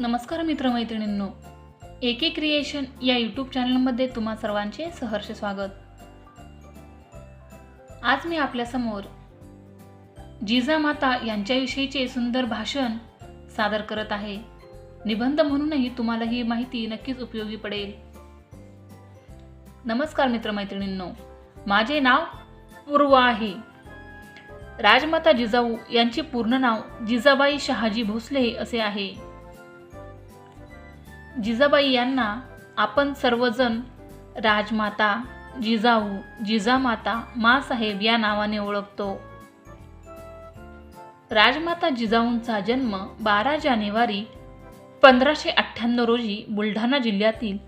नमस्कार मित्रमैत्रिणींनो. एके क्रिएशन या यूट्यूब चॅनलमध्ये तुम्हा सर्वांचे सहर्ष स्वागत. आज मी आपल्यासमोर जिजामाता यांच्याविषयीचे सुंदर भाषण सादर करत आहे. निबंध म्हणूनही तुम्हाला ही माहिती नक्कीच उपयोगी पडेल. नमस्कार मित्रमैत्रिणींनो. माझे नाव पूर्वा आहे. राजमाता जिजाऊ यांचे पूर्ण नाव जिजाबाई शहाजी भोसले असे आहे. जिजाबाई यांना आपण सर्वजण राजमाता जिजाऊ जिजामाता मासाहेब या नावाने ओळखतो. राजमाता जिजाऊंचा जन्म बारा जानेवारी पंधराशे अठ्ठ्याण्णव रोजी बुलढाणा जिल्ह्यातील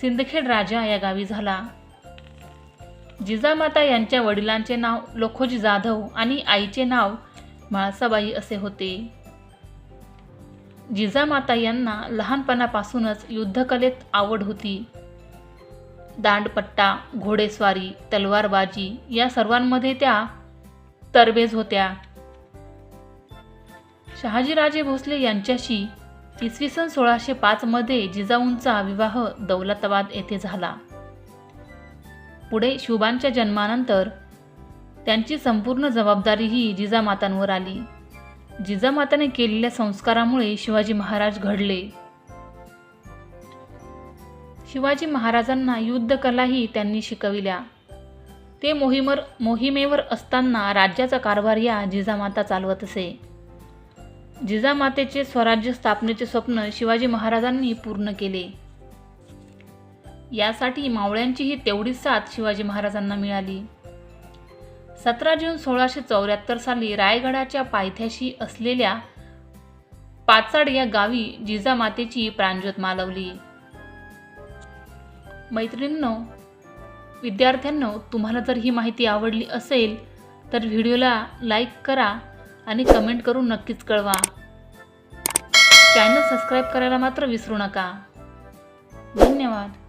सिंदखेड राजा या गावी झाला. जिजामाता यांच्या वडिलांचे नाव लोखोजी जाधव आणि आईचे नाव म्हाळसाबाई असे होते. जिजामाता यांना लहानपणापासूनच युद्धकलेत आवड होती. दांडपट्टा घोडेस्वारी तलवारबाजी या सर्वांमध्ये त्या तरबेज होत्या. शहाजीराजे भोसले यांच्याशी इसवी सन सोळाशे पाचमध्ये जिजाऊंचा विवाह दौलताबाद येथे झाला. पुढे शुभांच्या जन्मानंतर त्यांची संपूर्ण जबाबदारी ही जिजामातांवर आली. जिजामाताने केलेल्या संस्कारामुळे शिवाजी महाराज घडले. शिवाजी महाराजांना युद्धकलाही त्यांनी शिकविल्या. ते मोहिमर मोहिमेवर असताना राज्याचा कारभार या जिजामाता चालवत असे. जिजामातेचे स्वराज्य स्थापनेचे स्वप्न शिवाजी महाराजांनी पूर्ण केले. यासाठी मावळ्यांचीही तेवढीच साथ शिवाजी महाराजांना मिळाली. सतरा जून सोळाशे चौऱ्याहत्तर साली रायगडाच्या पायथ्याशी असलेल्या पाचाड या गावी जिजामातेची प्राणज्योत मालवली. मैत्रिणींनो विद्यार्थ्यांनो तुम्हाला जर ही माहिती आवडली असेल तर व्हिडिओला लाईक करा आणि कमेंट करून नक्कीच कळवा. चॅनल सबस्क्राईब करायला मात्र विसरू नका. धन्यवाद.